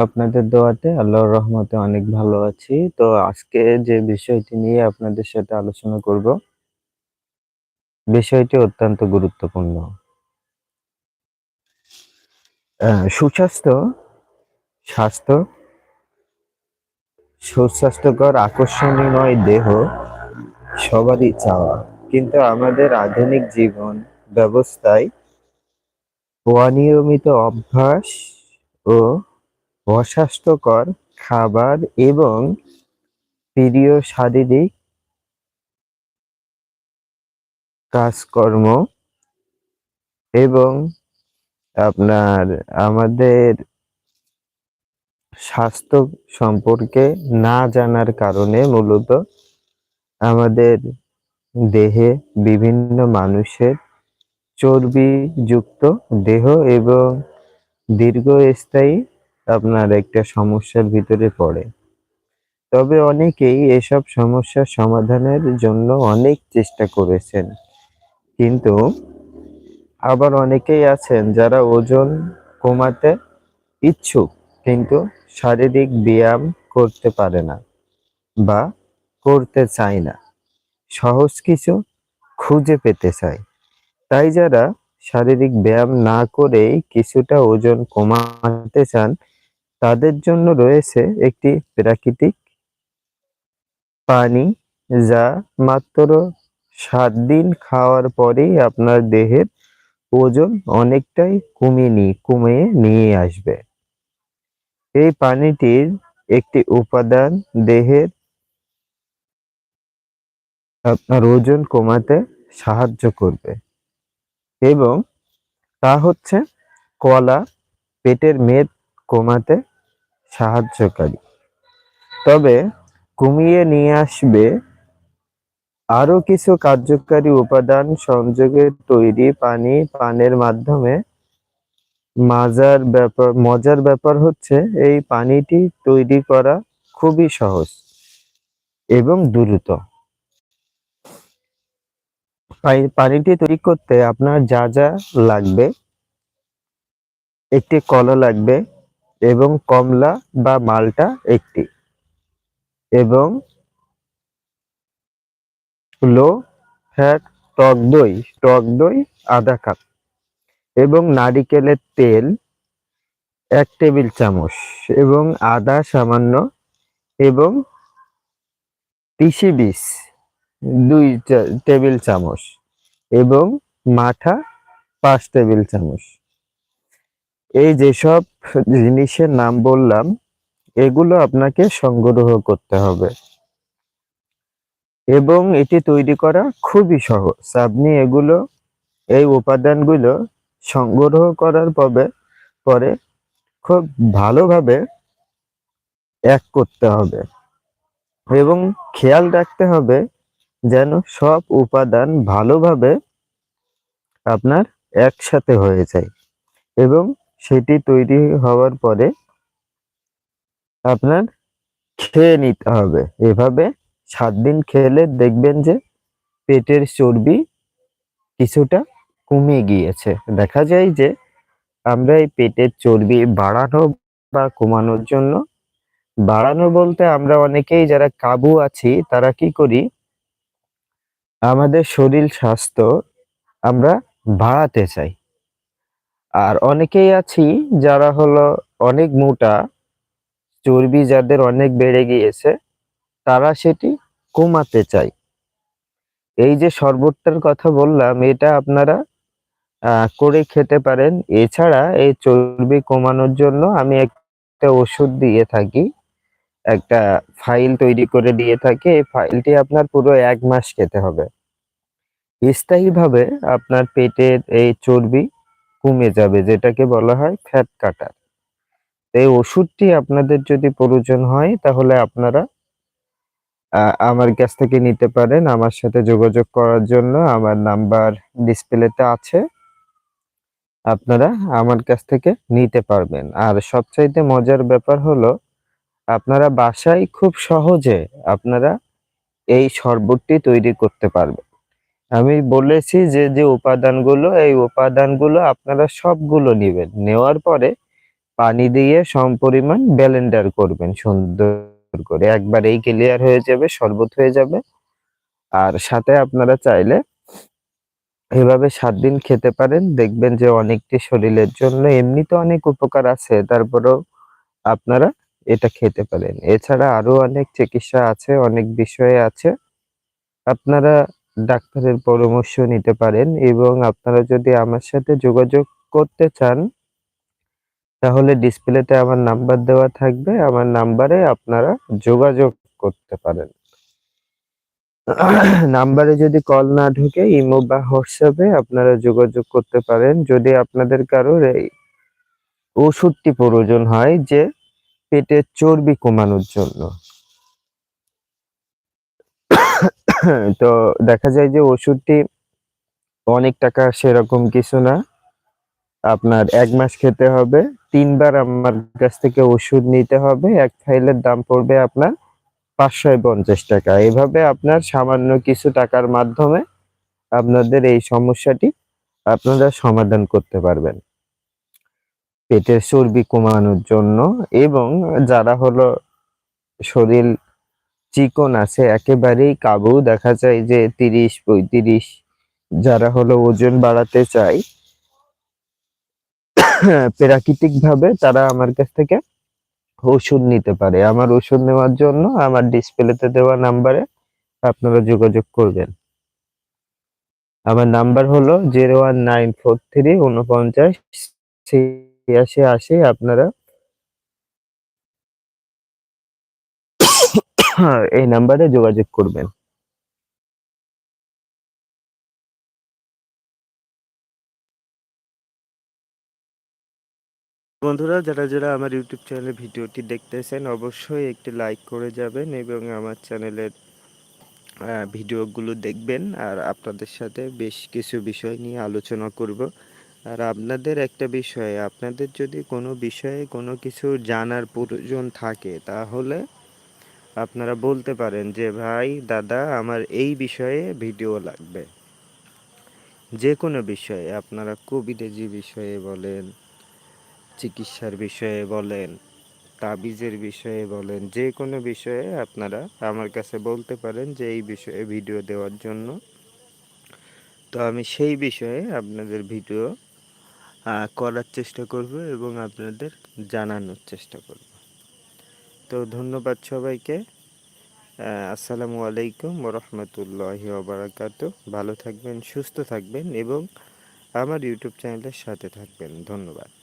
আপনাদের দোয়াতে আল্লাহর রহমতে অনেক ভালো আছি। তো আজকে যে বিষয়টি নিয়ে আপনাদের সাথে আলোচনা করব বিষয়টি অত্যন্ত গুরুত্বপূর্ণ। সুস্বাস্থ্য, স্বাস্থ্য, সুস্বাস্থ্যকর আকর্ষণীয় দেহ সবারই চাওয়া। কিন্তু আমাদের আধুনিক জীবন ব্যবস্থায় অনিয়মিত অভ্যাস ও অস্বাস্থ্যকর খাবার এবং প্রিয় শারীরিক কাজকর্ম এবং আপনার আমাদের স্বাস্থ্য সম্পর্কে না জানার কারণে মূলত আমাদের দেহে বিভিন্ন মানুষের চর্বিযুক্ত দেহ এবং দীর্ঘস্থায়ী আপনার একটা সমস্যার ভিতরে পড়ে। তবে অনেকেই এসব সমস্যার সমাধানের জন্য অনেক চেষ্টা করেছেন। কিন্তু আবার অনেকেই আছেন যারা ওজন কমাতে ইচ্ছুক, কিন্তু শারীরিক ব্যায়াম করতে পারে না বা করতে চায় না। সহজ কিছু খুঁজে পেতে চায়। তাই যারা শারীরিক ব্যায়াম না করেই কিছুটা ওজন কমাতে চান তাদের জন্য রয়েছে একটি প্রাকৃতিক পানি যা মাত্র সাত দিন খাওয়ার পরেই আপনার দেহের ওজন অনেকটাই কমিয়ে নি কমিয়ে নিয়ে আসবে। এই পানিটির একটি উপাদান দেহের আপনার ওজন কমাতে সাহায্য করবে এবং তা হচ্ছে কলা, পেটের মেদ কমাতে সাহায্যকারী। তবে কমিয়ে নিয়ে আসবে আরও কিছু কার্যকারী উপাদান সংযোগে তৈরি পানি পানের মাধ্যমে মাজার ব্যাপার মজার ব্যাপার হচ্ছে এই পানিটি তৈরি করা খুবই সহজ এবং দ্রুত। পানিটি তৈরি করতে আপনার যা, যা লাগবে একটি কলা লাগবে এবং কমলা বা মাল্টা একটি। এবং লো ফ্যাট টক দই, টক দই আধা কাপ। এবং নারিকেলের তেল এক টেবিল চামচ। এবং আদা সামান্য। এবং তিসি বিষ দুই টেবিল চামচ। এবং মাঠা পাঁচ টেবিল চামচ। এই যেসব জিনিসের নাম বললাম, এগুলো আপনাকে সংগ্রহ করতে হবে। এবং এটি তৈরি করা খুবই সহজ। আপনি এগুলো, এই উপাদানগুলো সংগ্রহ করার পবে, পরে খুব ভালোভাবে এক করতে হবে এবং খেয়াল রাখতে হবে যেন সব উপাদান ভালোভাবে আপনার একসাথে হয়ে যায় এবং সেটি তৈরি হওয়ার পরে আপনার খেয়ে নিতে হবে। এভাবে সাত দিন খেলে দেখবেন যে পেটের চর্বি কিছুটা কমে গিয়েছে। দেখা যায় যে আমরা এই পেটের চর্বি বাড়ানো বা কমানোর জন্য, বাড়ানো বলতে আমরা অনেকেই যারা কাবু আছি, তারা কি করি আমাদের শরীর স্বাস্থ্য আমরা বাড়াতে চাই। আর অনেকেই আছি যারা হলো অনেক মোটা, চর্বি যাদের অনেক বেড়ে গিয়েছে তারা সেটি কমাতে চায়। এই যে শরবতটার কথা বললাম এটা আপনারা করে খেতে পারেন। এছাড়া এই চর্বি কমানোর জন্য আমি একটা ওষুধ দিয়ে থাকি। একটা ফাইল তৈরি করে দিয়ে থাকি। এই ফাইলটি আপনার পুরো এক মাস খেতে হবে। স্থায়ীভাবে আপনার পেটের এই চর্বি কমে যাবে, যেটাকে বলা হয় ফ্যাট কাটার। এই ওষুধটি আপনাদের যদি প্রয়োজন হয়, তাহলে আপনারা আমার কাছ থেকে নিতে পারেন। আমার সাথে যোগাযোগ করার জন্য আমার নাম্বার ডিসপ্লেতে আছে। আপনারা আমার কাছ থেকে নিতে পারবেন। আর সবচাইতে মজার ব্যাপার হলো, আপনারা বাসায় খুব সহজে আপনারা এই শরবতটি তৈরি করতে পারবেন। আমি বলেছি যে, যে উপাদানগুলো এই উপাদানগুলো আপনারা সবগুলো নেবেন। নেওয়ার পরে পানি দিয়ে সমপরিমাণ ব্লেন্ডার করবেন সুন্দর করে। একবারেই ক্লিয়ার হয়ে যাবে শরবত হয়ে যাবে। আর সাথে আপনারা চাইলে এভাবে সাত দিন খেতে পারেন। দেখবেন যে অনেকটি শরীরের জন্য এমনিতে অনেক উপকার আছে তারপরেও আপনারা এটা খেতে পারেন। এছাড়া আরও অনেক চিকিৎসা আছে অনেক বিষয়ে আছে। আপনারা ডাক্তারের পরামর্শ নিতে পারেন এবং আপনারা যদি আমার সাথে যোগাযোগ করতে চান, তাহলে ডিসপ্লেতে আমার নাম্বার দেওয়া থাকবে। আমার নাম্বারে আপনারা যোগাযোগ করতে পারেন। নাম্বারে যদি কল না ঢোকে, ইমো বা হোয়াটসঅ্যাপে আপনারা যোগাযোগ করতে পারেন। যদি আপনাদের কারোর এই ওষুধটি প্রয়োজন হয়, যে পেটের চর্বি কমানোর জন্য। তো দেখা যায় যে ওষুধটি অনেক টাকা সেরকম কিছু না। আপনার এক মাস খেতে হবে, তিনবার আমার কাছ থেকে ওষুধ নিতে হবে, এক ফাইলের দাম পড়বে আপনার পাঁচশো পঞ্চাশ টাকা। এভাবে আপনার সামান্য কিছু টাকার মাধ্যমে আপনাদের এই সমস্যাটি আপনারা সমাধান করতে পারবেন। পেটের চর্বি কমানোর জন্য এবং যারা হলো শরীর চিকন আছে, একেবারেই কাবু। দেখা যায় যে তিরিশ, পঁয়ত্রিশ যারা হলো ওজন বাড়াতে চায় প্রাকৃতিক ভাবে তারা আমার কাছ থেকে ওষুধ নিতে পারে। আমার ওষুধ নেওয়ার জন্য আমার ডিসপ্লেতে দেওয়া নাম্বারে আপনারা যোগাযোগ করবেন। আমার নাম্বার হলো zero one nine four three উনপঞ্চাশ আশি। আপনারা এই নাম্বারে যোগাযোগ করবেন। বন্ধুরা, যারা যারা আমার ইউটিউব চ্যানেলে ভিডিওটি দেখতেছেন, অবশ্যই একটি লাইক করে যাবেন এবং আমার চ্যানেলের ভিডিওগুলো দেখবেন। আর আপনাদের সাথে বেশ কিছু বিষয় নিয়ে আলোচনা করব। আর আপনাদের একটা বিষয়, আপনাদের যদি কোনো বিষয়ে কোনো কিছু জানার প্রয়োজন থাকে, তাহলে আপনারা বলতে পারেন যে, ভাই, দাদা, আমার এই বিষয়ে ভিডিও লাগবে। যে কোনো বিষয়ে, আপনারা কবিরাজি বিষয়ে বলেন, চিকিৎসার বিষয়ে বলেন, তাবিজের বিষয়ে বলেন, যে কোনো বিষয়ে আপনারা আমার কাছে বলতে পারেন যে, এই বিষয়ে ভিডিও দেওয়ার জন্য। তো আমি সেই বিষয়ে আপনাদের ভিডিও করার চেষ্টা করব এবং আপনাদের জানানোর চেষ্টা করব। তো ধন্যবাদ সবাইকে। আসসালামু আলাইকুম রহমতুল্লাহি ওবরাকাত ভালো থাকবেন, সুস্থ থাকবেন এবং আমার ইউটিউব চ্যানেলের সাথে থাকবেন। ধন্যবাদ।